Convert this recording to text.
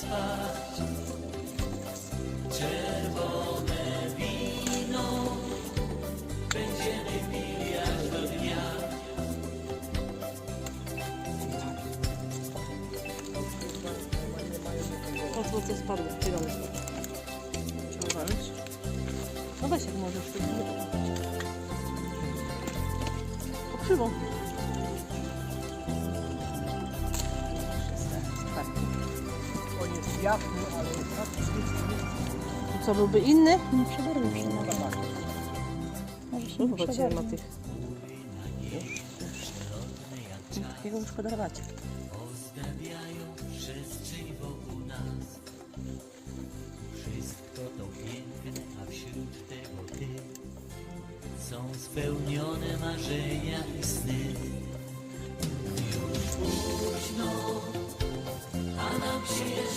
spać. Czerwone wino będziemy pili aż do dnia. O, to co spadło, zielone. Trzeba walczyć. No weź jak możesz. tu. jasny, ale tak co, byłby inny? Nie przebarwił się może. Może się Zobaczymy ma tych. Takiego już podarwać. Ozdabiają przestrzeń wokół nas. Wszystko to piękne, a wśród tego ty. Są spełnione marzenia i sny. Już późno, a nam się jeszcze